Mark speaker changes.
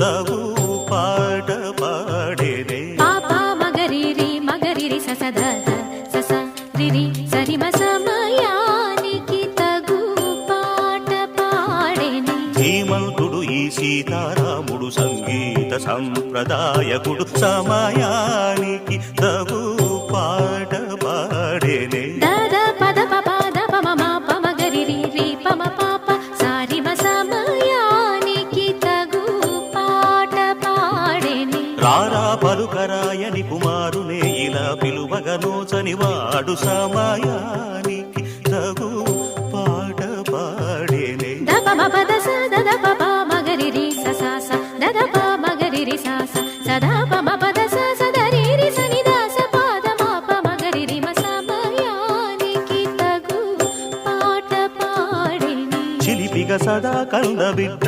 Speaker 1: తగు పాట పాడేనే
Speaker 2: పాప మగరిరి మగరిరి ససద సస రిరి సరిమ సమయానికి తగు పాట పాడేని.
Speaker 1: ధీమంతుడు ఈ సీతారాముడు సంగీత సంప్రదాయకుడు సమయానికి రారా పలుకరాయని కుమారునే ఇలా పిలువగనోచని వాడు సమయానికి తగు పాట పాడేనే.
Speaker 2: దప సస స దద ప సదా పమ పద స సదరిరి సని దాస పాద మాప మగరిరి మ సమయానికి తగు పాట పాడేని.
Speaker 1: చిలిపిగ సదా కంద బిడ్డ